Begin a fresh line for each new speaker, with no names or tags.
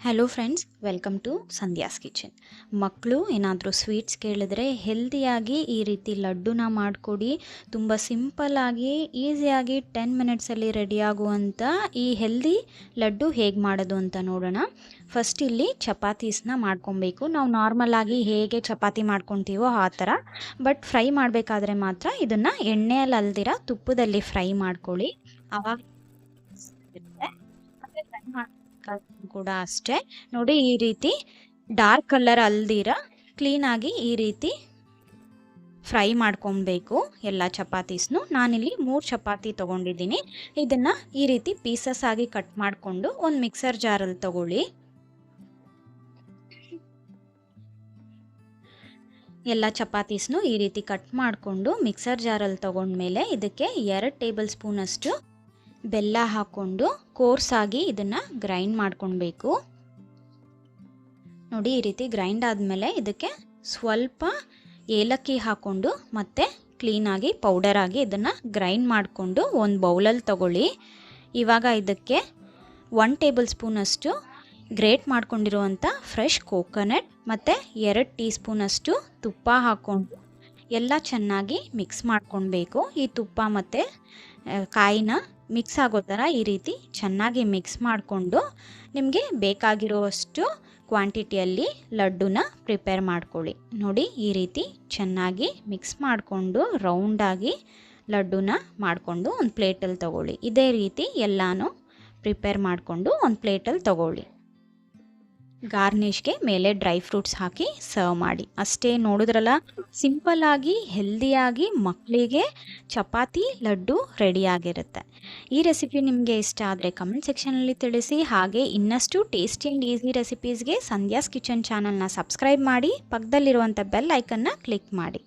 Hello friends welcome to Sandhya's kitchen ಮಕ್ಕಳು ಏನಾದರೂ sweets ಕೇಳಿದ್ರೆ ಹೆಲ್ದಿಯಾಗಿ ಈ ರೀತಿ ಲಡ್ಡುನ ಮಾಡಿಕೊಡಿ. ತುಂಬ ಸಿಂಪಲ್ಲಾಗಿ ಈಸಿಯಾಗಿ ಟೆನ್ ಮಿನಿಟ್ಸಲ್ಲಿ ರೆಡಿಯಾಗುವಂಥ ಈ ಹೆಲ್ದಿ ಲಡ್ಡು ಹೇಗೆ ಮಾಡೋದು ಅಂತ ನೋಡೋಣ. ಫಸ್ಟ್ ಇಲ್ಲಿ ಚಪಾತೀಸ್ನ ಮಾಡ್ಕೊಬೇಕು. ನಾವು ನಾರ್ಮಲಾಗಿ ಹೇಗೆ ಚಪಾತಿ ಮಾಡ್ಕೊತೀವೋ ಆ ಥರ. ಬಟ್ ಫ್ರೈ ಮಾಡಬೇಕಾದ್ರೆ ಮಾತ್ರ ಇದನ್ನು ಎಣ್ಣೆಯಲ್ಲಿ ಅಲ್ದಿರ ತುಪ್ಪದಲ್ಲಿ ಫ್ರೈ ಮಾಡ್ಕೊಳ್ಳಿ. ಆವಾಗ ಕೂಡ ಅಷ್ಟೇ. ನೋಡಿ ಈ ರೀತಿ ಡಾರ್ಕ್ ಕಲರ್ ಅಲ್ದಿರ ಕ್ಲೀನಾಗಿ ಈ ರೀತಿ ಫ್ರೈ ಮಾಡ್ಕೊಬೇಕು ಎಲ್ಲ ಚಪಾತೀಸ್ನು. ನಾನಿಲ್ಲಿ ಮೂರು ಚಪಾತಿ ತೊಗೊಂಡಿದ್ದೀನಿ. ಇದನ್ನು ಈ ರೀತಿ ಪೀಸಸ್ ಆಗಿ ಕಟ್ ಮಾಡಿಕೊಂಡು ಒಂದು ಮಿಕ್ಸರ್ ಜಾರಲ್ಲಿ ತಗೊಳ್ಳಿ. ಎಲ್ಲ ಚಪಾತೀಸ್ನು ಈ ರೀತಿ ಕಟ್ ಮಾಡಿಕೊಂಡು ಮಿಕ್ಸರ್ ಜಾರಲ್ಲಿ ತೊಗೊಂಡ್ಮೇಲೆ ಇದಕ್ಕೆ ಎರಡು ಟೇಬಲ್ ಸ್ಪೂನಷ್ಟು ಬೆಲ್ಲ ಹಾಕ್ಕೊಂಡು ಕೋರ್ಸಾಗಿ ಇದನ್ನು ಗ್ರೈಂಡ್ ಮಾಡ್ಕೊಳ್ಬೇಕು ನೋಡಿ, ಈ ರೀತಿ ಗ್ರೈಂಡ್ ಆದಮೇಲೆ ಇದಕ್ಕೆ ಸ್ವಲ್ಪ ಏಲಕ್ಕಿ ಹಾಕ್ಕೊಂಡು ಮತ್ತೆ ಕ್ಲೀನಾಗಿ ಪೌಡರಾಗಿ ಇದನ್ನು ಗ್ರೈಂಡ್ ಮಾಡಿಕೊಂಡು ಒಂದು ಬೌಲಲ್ಲಿ ತಗೊಳ್ಳಿ. ಇವಾಗ ಇದಕ್ಕೆ ಒನ್ ಟೇಬಲ್ ಸ್ಪೂನಷ್ಟು ಗ್ರೇಟ್ ಮಾಡ್ಕೊಂಡಿರುವಂಥ ಫ್ರೆಶ್ ಕೋಕೋನಟ್ ಮತ್ತು ಎರಡು ಟೀ ಸ್ಪೂನಷ್ಟು ತುಪ್ಪ ಹಾಕ್ಕೊಂಡು ಎಲ್ಲ ಚೆನ್ನಾಗಿ ಮಿಕ್ಸ್ ಮಾಡ್ಕೊಳ್ಬೇಕು ಈ ತುಪ್ಪ ಮತ್ತು ಕಾಯಿನ ಮಿಕ್ಸ್ ಆಗೋ ಥರ ಈ ರೀತಿ ಚೆನ್ನಾಗಿ ಮಿಕ್ಸ್ ಮಾಡಿಕೊಂಡು ನಿಮಗೆ ಬೇಕಾಗಿರುವಷ್ಟು ಕ್ವಾಂಟಿಟಿಯಲ್ಲಿ ಲಡ್ಡುನ ಪ್ರಿಪೇರ್ ಮಾಡ್ಕೊಳ್ಳಿ. ನೋಡಿ, ಈ ರೀತಿ ಚೆನ್ನಾಗಿ ಮಿಕ್ಸ್ ಮಾಡಿಕೊಂಡು ರೌಂಡಾಗಿ ಲಡ್ಡುನ ಮಾಡಿಕೊಂಡು ಒಂದು ಪ್ಲೇಟಲ್ಲಿ ತಗೊಳ್ಳಿ. ಇದೇ ರೀತಿ ಎಲ್ಲನೂ ಪ್ರಿಪೇರ್ ಮಾಡಿಕೊಂಡು ಒಂದು ಪ್ಲೇಟಲ್ಲಿ ತಗೊಳ್ಳಿ. ಗಾರ್ನಿಷ್ಗೆ ಮೇಲೆ ಡ್ರೈ ಫ್ರೂಟ್ಸ್ ಹಾಕಿ ಸರ್ವ್ ಮಾಡಿ. ಅಷ್ಟೇ ನೋಡಿದ್ರಲ್ಲ ಸಿಂಪಲ್ಲಾಗಿ ಹೆಲ್ದಿಯಾಗಿ ಮಕ್ಕಳಿಗೆ ಚಪಾತಿ, ಲಡ್ಡು ರೆಡಿಯಾಗಿರುತ್ತೆ ಈ ರೆಸಿಪಿ ನಿಮಗೆ ಇಷ್ಟ ಆದರೆ ಕಮೆಂಟ್ ಸೆಕ್ಷನಲ್ಲಿ ತಿಳಿಸಿ. ಹಾಗೆ ಇನ್ನಷ್ಟು ಟೇಸ್ಟಿ ಆ್ಯಂಡ್ ಈಸಿ ರೆಸಿಪೀಸ್ಗೆ ಸಂಧ್ಯಾಸ್ ಕಿಚನ್ ಚಾನಲ್ನ ಸಬ್ಸ್ಕ್ರೈಬ್ ಮಾಡಿ ಪಕ್ಕದಲ್ಲಿರುವಂಥ ಬೆಲ್ ಐಕನ್ನ ಕ್ಲಿಕ್ ಮಾಡಿ.